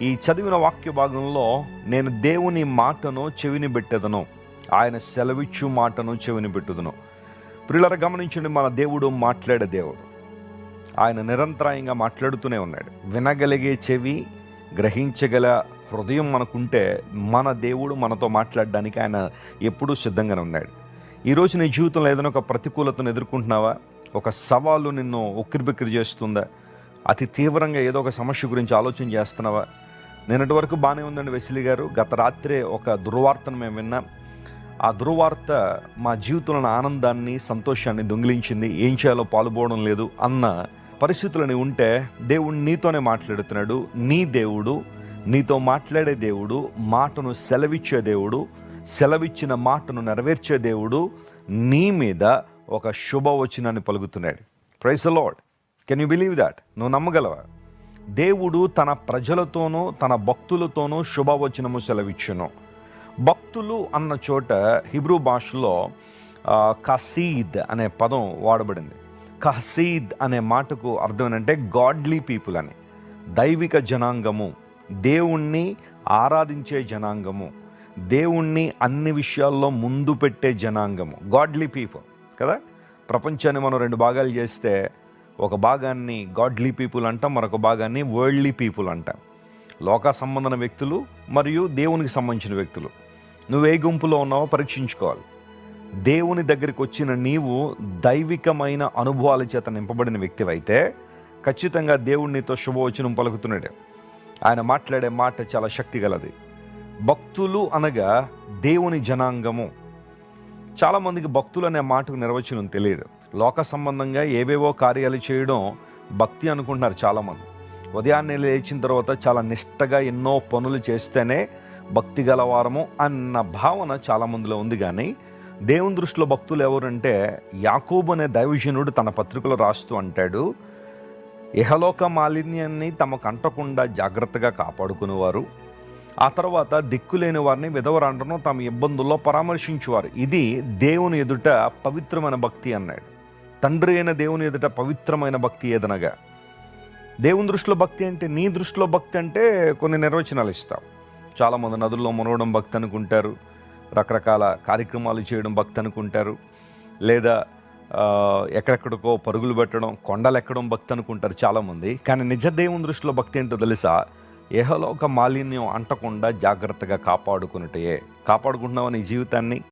ఈ చదివిన వాక్య భాగంలో నేను దేవుని మాటను చెవిని పెట్టెదను. ఆయన సెలవిచ్చు మాటను చెవిని పెట్టుదను. ప్రియులర గమనించండి మన దేవుడు మాట్లాడే దేవుడు. ఆయన నిరంతరాయంగా మాట్లాడుతూనే ఉన్నాడు. వినగలిగే చెవి గ్రహించగల హృదయం మనకుంటే మన దేవుడు మనతో మాట్లాడడానికి ఆయన ఎప్పుడూ సిద్ధంగానే ఉన్నాడు. ఈరోజు నీ జీవితంలో ఏదైనా ఒక ప్రతికూలతను ఎదుర్కొంటున్నావా? ఒక సవాలు నిన్ను ఉక్కిరిబిక్కిరి చేస్తుందా? అతి తీవ్రంగా ఏదో ఒక సమస్య గురించి ఆలోచన చేస్తున్నావా? నిన్నటి వరకు బాగానే ఉందండి వెసిలి గారు. గత రాత్రే ఒక దుర్వార్తను మేము విన్నాం. ఆ దుర్వార్త మా జీవితంలో ఆనందాన్ని సంతోషాన్ని దొంగిలించింది. ఏం చేయాలో పాల్పోవడం లేదు అన్న పరిస్థితులని ఉంటే దేవుడు నీతోనే మాట్లాడుతున్నాడు. నీ దేవుడు నీతో మాట్లాడే దేవుడు మాటను సెలవిచ్చే దేవుడు సెలవిచ్చిన మాటను నెరవేర్చే దేవుడు నీ మీద ఒక శుభవచనాన్ని పలుకుతున్నాడు. Praise Lord can you believe that నువ్వు నమ్మగలవా? దేవుడు తన ప్రజలతోనూ తన భక్తులతోనూ శుభవచనము సెలవిచ్చును. భక్తులు అన్న చోట హిబ్రూ భాషలో కసీద్ అనే పదం వాడబడింది. కసీద్ అనే మాటకు అర్థం ఏంటంటే గాడ్లీ పీపుల్ అని దైవిక జనాంగము దేవుణ్ణి ఆరాధించే జనాంగము దేవుణ్ణి అన్ని విషయాల్లో ముందు పెట్టే జనాంగము గాడ్లీ పీపుల్ కదా? ప్రపంచాన్ని మనం రెండు భాగాలు చేస్తే ఒక భాగాన్ని గాడ్లీ పీపుల్ అంటాం మరొక భాగాన్ని వరల్డ్లీ పీపుల్ అంటాం. లోక సంబంధన వ్యక్తులు మరియు దేవునికి సంబంధించిన వ్యక్తులు. నువ్వు ఏ గుంపులో ఉన్నావో పరీక్షించుకోవాలి. దేవుని దగ్గరికి వచ్చిన నీవు దైవికమైన అనుభవాల చేత నింపబడిన వ్యక్తివైతే ఖచ్చితంగా దేవుడు నీతో శుభవచనం పలుకుతున్నాడు. ఆయన మాట్లాడే మాట చాలా శక్తిగలది. భక్తులు అనగా దేవుని జనాంగము. చాలామందికి భక్తులు అనే మాటకు నిర్వచనం తెలియదు. లోక సంబంధంగా ఏవేవో కార్యాలు చేయడం భక్తి అనుకుంటున్నారు చాలామంది. ఉదయాన్నే లేచిన తర్వాత చాలా నిష్టగా ఎన్నో పనులు చేస్తేనే భక్తి గలవారము అన్న భావన చాలామందిలో ఉంది కానీ దేవుని దృష్టిలో భక్తులు ఎవరంటే యాకోబు అనే దైవజనుడు తన పత్రికలో రాస్తూ అంటాడు ఇహలోక మాలిన్యాన్ని తమకు అంటకుండా జాగ్రత్తగా కాపాడుకునేవారు. ఆ తర్వాత దిక్కులేని వారిని విధవరాండ్రను తమ ఇబ్బందుల్లో పరామర్శించేవారు. ఇది దేవుని ఎదుట పవిత్రమైన భక్తి అన్నాడు. తండ్రి అయిన దేవుని ఎదుట పవిత్రమైన భక్తి ఏదనగా? దేవుని దృష్టిలో భక్తి అంటే నీ దృష్టిలో భక్తి అంటే కొన్ని నిర్వచనాలు ఇస్తాం. చాలామంది నదుల్లో మునవడం భక్తి అనుకుంటారు. రకరకాల కార్యక్రమాలు చేయడం భక్తి అనుకుంటారు. లేదా ఎక్కడెక్కడికో పరుగులు పెట్టడం కొండలు ఎక్కడం భక్తి అనుకుంటారు చాలామంది. కానీ నిజ దేవుని దృష్టిలో భక్తి ఏంటో తెలుసా? ఏహలోక మాలిన్యం అంటకుండా జాగ్రత్తగా కాపాడుకున్నటే కాపాడుకుంటున్నావు నీ జీవితాన్ని?